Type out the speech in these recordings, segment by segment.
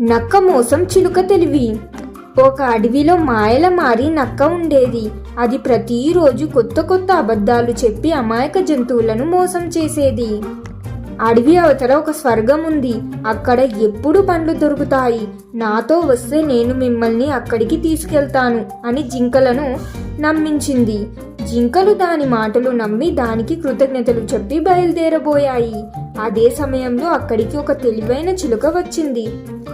నక్క మోసం చిలుక తెలివి. ఒక అడవిలో మాయల మారి నక్క ఉండేది. అది ప్రతిరోజు కొత్త కొత్త అబద్ధాలు చెప్పి అమాయక జంతువులను మోసం చేసేది. అడవి అవతల ఒక స్వర్గం ఉంది. అక్కడ ఎప్పుడు పండ్లు దొరుకుతాయి? నాతో వస్తే నేను మిమ్మల్ని అక్కడికి తీసుకెళ్తాను అని జింకలను నమ్మించింది. జింకలు దాని మాటలు నమ్మి దానికి కృతజ్ఞతలు చెప్పి బయలుదేరబోయాయి. అదే సమయంలో అక్కడికి ఒక తెలివైన చిలుక వచ్చింది.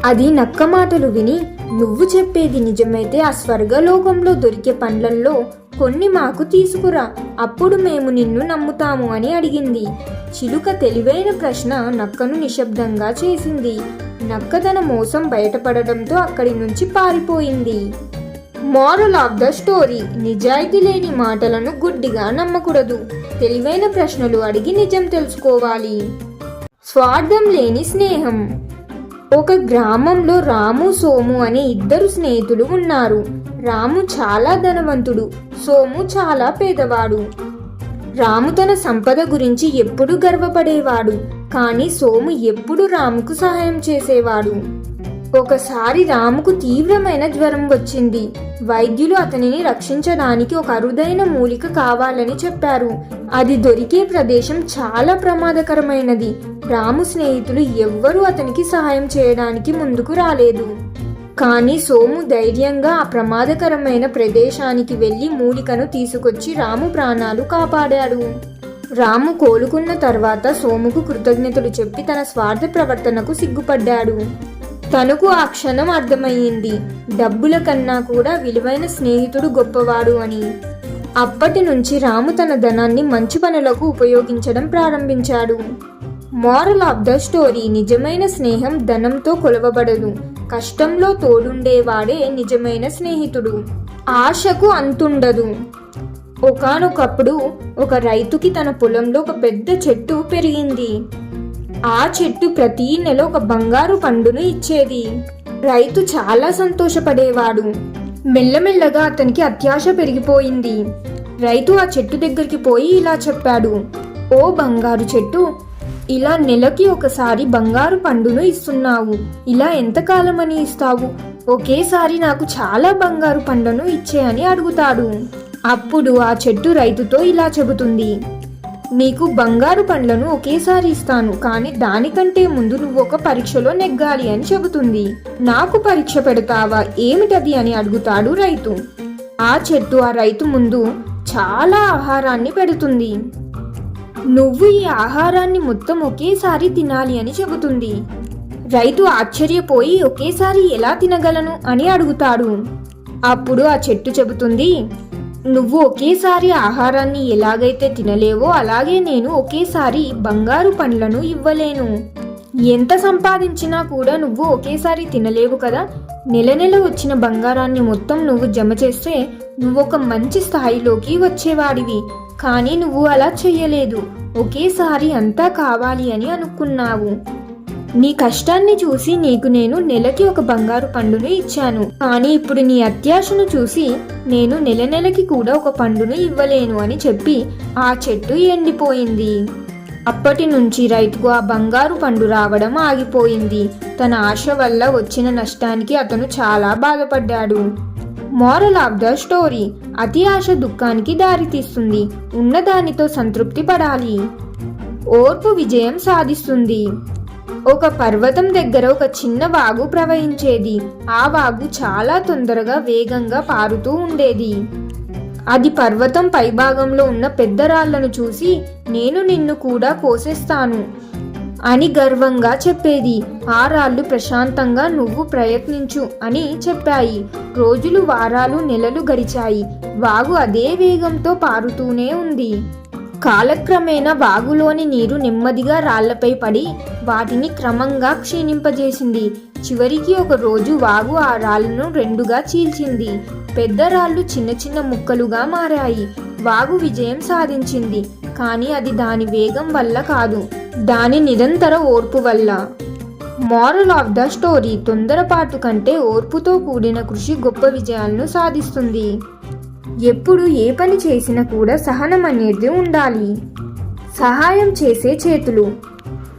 అది నక్క మాటలు విని నువ్వు చెప్పేది నిజమైతే ఆ స్వర్గలోకంలో దొరికే పండ్లల్లో కొన్ని మాకు తీసుకురా. అప్పుడు మేము నిన్ను నమ్ముతాము అని అడిగింది. చిలుక తెలివైన ప్రశ్న నక్కను నిశ్శబ్దంగా చేసింది. నక్క తన మోసం బయటపడడంతో అక్కడి నుంచి పారిపోయింది. మోరల్ ఆఫ్ ద స్టోరీ నిజాయితీ లేని మాటలను గుడ్డిగా నమ్మకూడదు. తెలివైన ప్రశ్నలు అడిగి నిజం తెలుసుకోవాలి. స్వార్థం లేని స్నేహం. ఒక గ్రామంలో రాము సోము అనే ఇద్దరు స్నేహితులు ఉన్నారు. రాము చాలా ధనవంతుడు సోము చాలా పేదవాడు. రాము తన సంపద గురించి ఎప్పుడు గర్వపడేవాడు కానీ సోము ఎప్పుడు రాముకు సహాయం చేసేవాడు. ఒకసారి రాముకు తీవ్రమైన జ్వరం వచ్చింది. వైద్యులు అతనిని రక్షించడానికి ఒక అరుదైన మూలిక కావాలని చెప్పారు. అది దొరికే ప్రదేశం చాలా ప్రమాదకరమైనది. రాము స్నేహితులు ఎవ్వరూ అతనికి సహాయం చేయడానికి ముందుకు రాలేదు. కానీ సోము ధైర్యంగా ఆ ప్రమాదకరమైన ప్రదేశానికి వెళ్ళి మూలికను తీసుకొచ్చి రాము ప్రాణాలు కాపాడాడు. రాము కోలుకున్న తర్వాత సోముకు కృతజ్ఞతలు చెప్పి తన స్వార్థ ప్రవర్తనకు సిగ్గుపడ్డాడు. తనకు ఆ క్షణం అర్థమయ్యింది. డబ్బుల కన్నా కూడా విలువైన స్నేహితుడు గొప్పవాడు అని. అప్పటి నుంచి రాము తన ధనాన్ని మంచి పనులకు ఉపయోగించడం ప్రారంభించాడు. మోరల్ ఆఫ్ ద స్టోరీ నిజమైన స్నేహం ధనంతో కొలవబడదు. కష్టంలో తోడుండేవాడే నిజమైన స్నేహితుడు. ఆశకు అంతుండదు. ఒకానొకప్పుడు ఒక రైతుకి తన పొలంలో ఒక పెద్ద చెట్టు పెరిగింది. ఆ చెట్టు ప్రతి నెల ఒక బంగారు పండును ఇచ్చేది. రైతు చాలా సంతోషపడేవాడు. మెల్లమెల్లగా అతనికి అత్యాశ పెరిగిపోయింది. రైతు ఆ చెట్టు దగ్గరికి పోయి ఇలా చెప్పాడు ఓ బంగారు చెట్టు ఇలా నెలకి ఒకసారి బంగారు పండును ఇస్తున్నావు. ఇలా ఎంతకాలమని ఇస్తావు? ఒకేసారి నాకు చాలా బంగారు పండును ఇచ్చేయని అడుగుతాడు. అప్పుడు ఆ చెట్టు రైతుతో ఇలా చెబుతుంది నీకు బంగారు పండ్లను ఒకేసారి ఇస్తాను కానీ దానికంటే ముందు నువ్వు ఒక పరీక్షలో నెగ్గాలి అని చెబుతుంది. నాకు పరీక్ష పెడతావా? ఏమిటది అని అడుగుతాడు రైతు. ఆ చెట్టు ఆ రైతు ముందు చాలా ఆహారాన్ని పెడుతుంది. నువ్వు ఈ ఆహారాన్ని మొత్తం ఒకేసారి తినాలి అని చెబుతుంది. రైతు ఆశ్చర్యపోయి ఒకేసారి ఎలా తినగలను? అని అడుగుతాడు. అప్పుడు ఆ చెట్టు చెబుతుంది నువ్వు ఒకేసారి ఆహారాన్ని ఎలాగైతే తినలేవో అలాగే నేను ఒకేసారి బంగారు పండ్లను ఇవ్వలేను. ఎంత సంపాదించినా కూడా నువ్వు ఒకేసారి తినలేవు కదా? నెల నెల వచ్చిన బంగారాన్ని మొత్తం నువ్వు జమ చేస్తే నువ్వు ఒక మంచి స్థాయిలోకి వచ్చేవాడివి. కానీ నువ్వు అలా చెయ్యలేదు. ఒకేసారి అంతా కావాలి అని అనుకున్నావు. నీ కష్టాన్ని చూసి నీకు నేను నెలకి ఒక బంగారు పండును ఇచ్చాను. కానీ ఇప్పుడు నీ అత్యాశను చూసి నేను నెల నెలకి కూడా ఒక పండును ఇవ్వలేను అని చెప్పి ఆ చెట్టు ఎండిపోయింది. అప్పటి నుంచి రైతుకు ఆ బంగారు పండు రావడం ఆగిపోయింది. తన ఆశ వల్ల వచ్చిన నష్టానికి అతను చాలా బాధపడ్డాడు. మోరల్ ఆఫ్ ద స్టోరీ అతి ఆశ దుఃఖానికి దారితీస్తుంది ఉన్నదానితో సంతృప్తి పడాలి. ఓర్పు విజయం సాధిస్తుంది. ఒక పర్వతం దగ్గర ఒక చిన్న వాగు ప్రవహించేది. ఆ వాగు చాలా తొందరగా వేగంగా పారుతూ ఉండేది. అది పర్వతం పైభాగంలో ఉన్న పెద్ద రాళ్ళను చూసి నేను నిన్ను కూడా కోసేస్తాను అని గర్వంగా చెప్పేది. ఆ రాళ్ళు ప్రశాంతంగా నువ్వు ప్రయత్నించు అని చెప్పాయి. రోజులు వారాలు నెలలు గడిచాయి. వాగు అదే వేగంతో పారుతూనే ఉంది. కాలక్రమేణా వాగులోని నీరు నెమ్మదిగా రాళ్ళపై పడి వాటిని క్రమంగా క్షీణింపజేసింది. చివరికి ఒక రోజు వాగు ఆ రాళ్ళను రెండుగా చీల్చింది. పెద్ద రాళ్ళు చిన్న చిన్న ముక్కలుగా మారాయి. వాగు విజయం సాధించింది. కానీ అది దాని వేగం వల్ల కాదు. దాని నిరంతర ఓర్పు వల్ల. మోరల్ ఆఫ్ ద స్టోరీ తొందరపాటు కంటే ఓర్పుతో కూడిన కృషి గొప్ప విజయాలను సాధిస్తుంది. ఎప్పుడు ఏ పని చేసినా కూడా సహనం అనేది ఉండాలి. సహాయం చేసే చేతులు.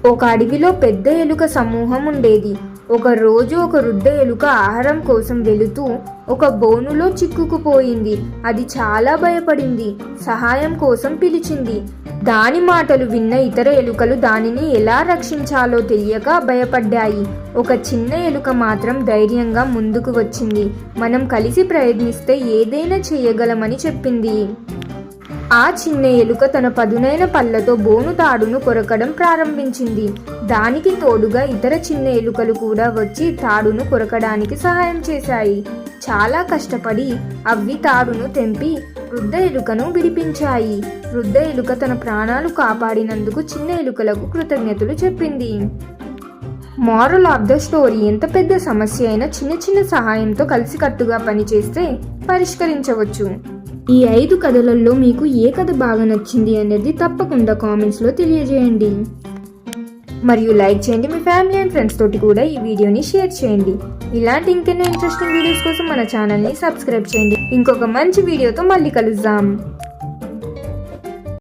ఒక అడవిలో పెద్ద ఎలుక సమూహం ఉండేది. ఒక రోజు ఒక వృద్ధ ఎలుక ఆహారం కోసం వెళుతూ ఒక బోనులో చిక్కుకుపోయింది. అది చాలా భయపడింది. సహాయం కోసం పిలిచింది. దాని మాటలు విన్న ఇతర ఎలుకలు దానిని ఎలా రక్షించాలో తెలియక భయపడ్డాయి. ఒక చిన్న ఎలుక మాత్రం ధైర్యంగా ముందుకు వచ్చింది. మనం కలిసి ప్రయత్నిస్తే ఏదైనా చేయగలమని చెప్పింది. ఆ చిన్న ఎలుక తన పదునైన పళ్ళతో బోను తాడును కొరకడం ప్రారంభించింది. దానికి తోడుగా ఇతర చిన్న ఎలుకలు కూడా వచ్చి తాడును కొరకడానికి సహాయం చేశాయి. చాలా కష్టపడి అవి తాడును తెంపి వృద్ధ ఎలుకను విడిపించాయి. వృద్ధ ఎలుక తన ప్రాణాలు కాపాడినందుకు చిన్న ఎలుకలకు కృతజ్ఞతలు చెప్పింది. మారల్ ఆఫ్ ద స్టోరీ ఎంత పెద్ద సమస్య అయినా చిన్న చిన్న సహాయంతో కలిసికట్టుగా పనిచేస్తే పరిష్కరించవచ్చు. ఈ ఐదు కథలలో మీకు ఏ కథ బాగా నచ్చింది అనేది తప్పకుండా కామెంట్స్లో తెలియజేయండి. మరియు లైక్ చేయండి మీ ఫ్యామిలీ అండ్ ఫ్రెండ్స్ తోటి కూడా ఈ వీడియోని షేర్ చేయండి. ఇలాంటి ఇంకెన్నో ఇంట్రెస్టింగ్ వీడియోస్ కోసం మన ఛానల్ని సబ్స్క్రైబ్ చేయండి. ఇంకొక మంచి వీడియోతో మళ్ళీ కలుద్దాం.